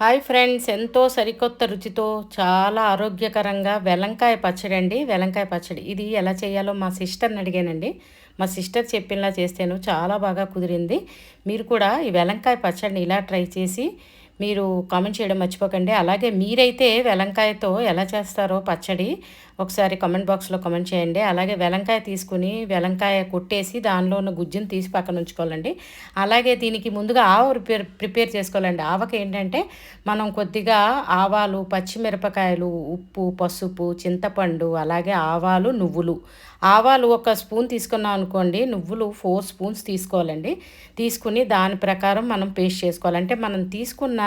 Hi friends ఎంతో సరికొత్త రుచితో చాలా ఆరోగ్యకరంగా వెలంకాయ పచ్చడి అండి. వెలంకాయ పచ్చడి. ఇది ఎలా చేయాలో మా సిస్టర్ని అడిగానండి. మా సిస్టర్ చెప్పినలా చేస్తేను చాలా బాగా కుదిరింది. మీరు కూడా ఈ వెలంకాయ పచ్చడిని ఇలా ట్రై చేసి మీరు కామెంట్ చేయడం మర్చిపోకండి. అలాగే మీరైతే వెలంకాయతో ఎలా చేస్తారో పచ్చడి ఒకసారి కామెంట్ బాక్స్లో కామెంట్ చేయండి. అలాగే వెలంకాయ తీసుకుని వెలంకాయ కొట్టేసి దానిలో ఉన్న గుజ్జును తీసి పక్కన ఉంచుకోవాలండి. అలాగే దీనికి ముందుగా ఆవ ప్రిపేర్ ప్రిపేర్ చేసుకోవాలండి. ఆవకి ఏంటంటే మనం కొద్దిగా ఆవాలు పచ్చిమిరపకాయలు ఉప్పు పసుపు చింతపండు అలాగే ఆవాలు నువ్వులు ఆవాలు ఒక స్పూన్ తీసుకున్నాం అనుకోండి నువ్వులు ఫోర్ స్పూన్స్ తీసుకోవాలండి. తీసుకుని దాని ప్రకారం మనం పేస్ట్ చేసుకోవాలి. అంటే మనం తీసుకున్న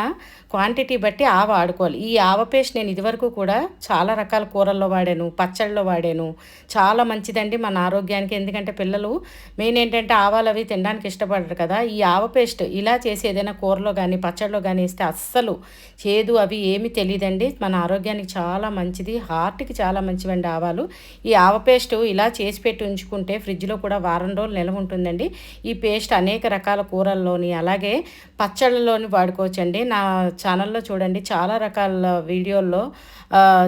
క్వాంటిటీ బట్టి ఆవ ఆడుకోవాలి. ఈ ఆవ పేస్ట్ నేను ఇదివరకు కూడా చాలా రకాల కూరల్లో వాడాను పచ్చళ్ళలో వాడాను. చాలా మంచిదండి మన ఆరోగ్యానికి. ఎందుకంటే పిల్లలు మెయిన్ ఏంటంటే ఆవాలు అవి తినడానికి ఇష్టపడరు కదా. ఈ ఆవ పేస్ట్ ఇలా చేసి ఏదైనా కూరలో కానీ పచ్చళ్ళలో కానీ ఇస్తే అస్సలు చేదు అవి ఏమి తెలియదండి మన ఆరోగ్యానికి చాలా మంచిది హార్ట్కి చాలా మంచివండి ఆవాలు. ఈ ఆవ పేస్ట్ ఇలా చేసి పెట్టి ఉంచుకుంటే ఫ్రిడ్జ్లో కూడా వారం రోజులు నిల్వ ఉంటుందండి. ఈ పేస్ట్ అనేక రకాల కూరల్లోని అలాగే పచ్చళ్ళలోని వాడుకోవచ్చండి. నా ఛానల్లో చూడండి చాలా రకాల వీడియోల్లో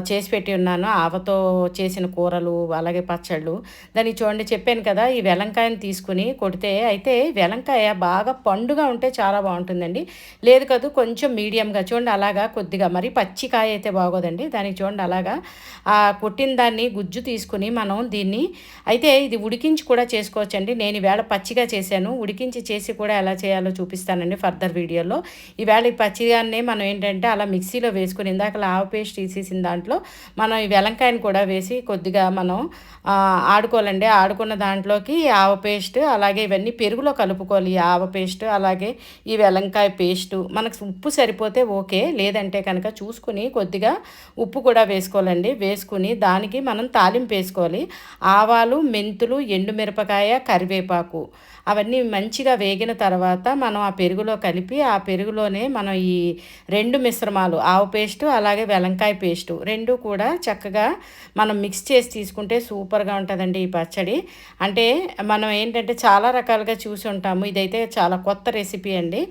చేసి పెట్టి ఉన్నాను. ఆవతో చేసిన కూరలు అలాగే పచ్చళ్ళు. దాన్ని చూడండి చెప్పాను కదా ఈ వెలంకాయని తీసుకుని కొడితే అయితే వెలంకాయ బాగా పండుగా ఉంటే చాలా బాగుంటుందండి. లేదు కదా కొంచెం మీడియంగా చూడండి అలాగా కొద్దిగా మరి పచ్చికాయ అయితే బాగోదండి. దానికి చూడండి అలాగా ఆ కొట్టిన దాన్ని గుజ్జు తీసుకుని మనం దీన్ని అయితే ఇది ఉడికించి కూడా చేసుకోవచ్చండి. నేను ఈవేళ పచ్చిగా చేశాను. ఉడికించి చేసి కూడా ఎలా చేయాలో చూపిస్తానండి ఫర్దర్ వీడియోలో. ఈవేళ ఈ పచ్చిగానే మనం ఏంటంటే అలా మిక్సీలో వేసుకుని ఇందాక లావ పేస్ట్ తీసేసిన దాంట్లో మనం ఈ వెలంకాయని కూడా వేసి కొద్దిగా మనం ఆడుకోవాలండి. ఆడుకున్న దాంట్లోకి ఆవ పేస్ట్ అలాగే ఇవన్నీ పెరుగులో కలుపుకోవాలి. ఈ ఆవ పేస్ట్ అలాగే ఈ వెలంకాయ పేస్టు. మనకు ఉప్పు సరిపోతే ఓకే. లేదంటే కనుక చూసుకుని కొద్దిగా ఉప్పు కూడా వేసుకోవాలండి. వేసుకుని దానికి మనం తాలింపు వేసుకోవాలి. ఆవాలు మెంతులు ఎండుమిరపకాయ కరివేపాకు. అవన్నీ మంచిగా వేగిన తర్వాత మనం ఆ పెరుగులో కలిపి ఆ పెరుగులోనే మనం ఈ రెండు మిశ్రమాలు ఆవు పేస్టు అలాగే వెలంకాయ పేస్టు రెండు కూడా చక్కగా మనం మిక్స్ చేసి తీసుకుంటే సూపర్గా ఉంటుందండి ఈ పచ్చడి. అంటే మనం ఏంటంటే చాలా రకాలుగా చూసి ఉంటాము. ఇదైతే చాలా కొత్త రెసిపీ అండి.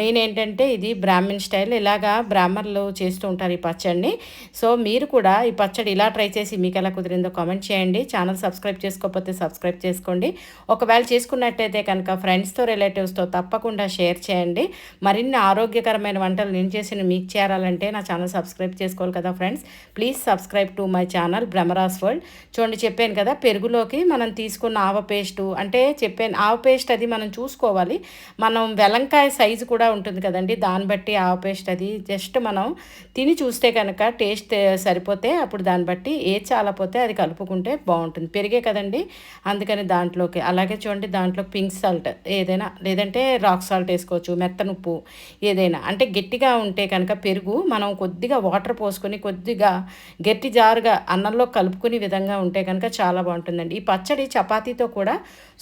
మెయిన్ ఏంటంటే ఇది బ్రాహ్మిన్ స్టైల్. ఇలాగా బ్రాహ్మణులు చేస్తూ ఉంటారు ఈ పచ్చడిని. సో మీరు కూడా ఈ పచ్చడి ఇలా ట్రై చేసి మీకు ఎలా కుదిరిందో కామెంట్ చేయండి. ఛానల్ సబ్స్క్రైబ్ చేసుకోకపోతే సబ్స్క్రైబ్ చేసుకోండి. ఒకవేళ చేసుకున్నట్టయితే కనుక ఫ్రెండ్స్తో రిలేటివ్స్తో తప్పకుండా షేర్ చేయండి. మరిన్ని ఆరోగ్యకరమైన వంటలు నేను చేసిన మీకు చేరాలంటే నా ఛానల్ సబ్స్క్రైబ్ చేసుకోవాలి కదా friends. Please subscribe to my channel Brahmaras world. చూడండి చెప్పాను కదా పెరుగులోకి మనం తీసుకున్న ఆవ పేస్టు అంటే చెప్పాను ఆవ పేస్ట్ అది మనం చూసుకోవాలి. మనం వెలంకాయ సైజు కూడా ఉంటుంది కదండి దాన్ని బట్టి ఆవ పేస్ట్ అది జస్ట్ మనం తిని చూస్తే కనుక టేస్ట్ సరిపోతే అప్పుడు దాన్ని బట్టి ఏ చాలపోతే అది కలుపుకుంటే బాగుంటుంది. పెరిగే కదండి. అందుకని దాంట్లోకి అలాగే చూడండి దాంట్లో పింక్ సాల్ట్ ఏదైనా లేదంటే రాక్ సాల్ట్ వేసుకోవచ్చు మెత్తనుప్పు ఏదైనా. అంటే గట్టిగా ఉంటే కనుక పెరుగు మనం కొద్దిగా వాటర్ పోసుకొని కొద్దిగా గట్టి జారుగా అన్నంలో కలుపుకునే విధంగా ఉంటే కనుక చాలా బాగుంటుందండి. ఈ పచ్చడి చపాతీతో కూడా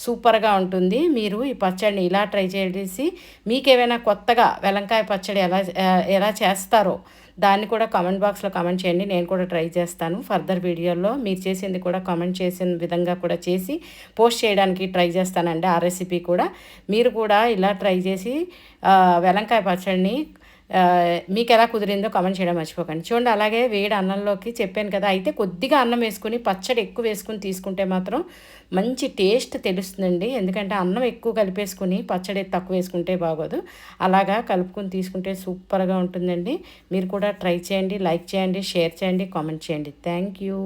సూపర్గా ఉంటుంది. మీరు ఈ పచ్చడిని ఇలా ట్రై చేసి మీకేమైనా కొత్తగా వెలంకాయ పచ్చడి ఎలా ఎలా చేస్తారో దాన్ని కూడా కామెంట్ బాక్స్లో కామెంట్ చేయండి. నేను కూడా ట్రై చేస్తాను. ఫర్దర్ వీడియోలో మీరు చేసింది కూడా కామెంట్ చేసిన విధంగా కూడా చేసి పోస్ట్ చేయడానికి ట్రై చేస్తానండి. ఆ రెసిపీ కూడా మీరు కూడా ఇలా ట్రై చేసి వెలంకాయ పచ్చడిని మీకు ఎలా కుదిరిందో కామెంట్ చేయడం మర్చిపోకండి. చూడండి అలాగే వేడి అన్నంలోకి చెప్పాను కదా అయితే కొద్దిగా అన్నం వేసుకుని పచ్చడి ఎక్కువ వేసుకుని తీసుకుంటే మాత్రం మంచి టేస్ట్ తెలుస్తుందండి. ఎందుకంటే అన్నం ఎక్కువ కలిపేసుకుని పచ్చడి తక్కువ వేసుకుంటే బాగోదు. అలాగా కలుపుకొని తీసుకుంటే సూపర్గా ఉంటుందండి. మీరు కూడా ట్రై చేయండి లైక్ చేయండి షేర్ చేయండి కామెంట్ చేయండి. Thank you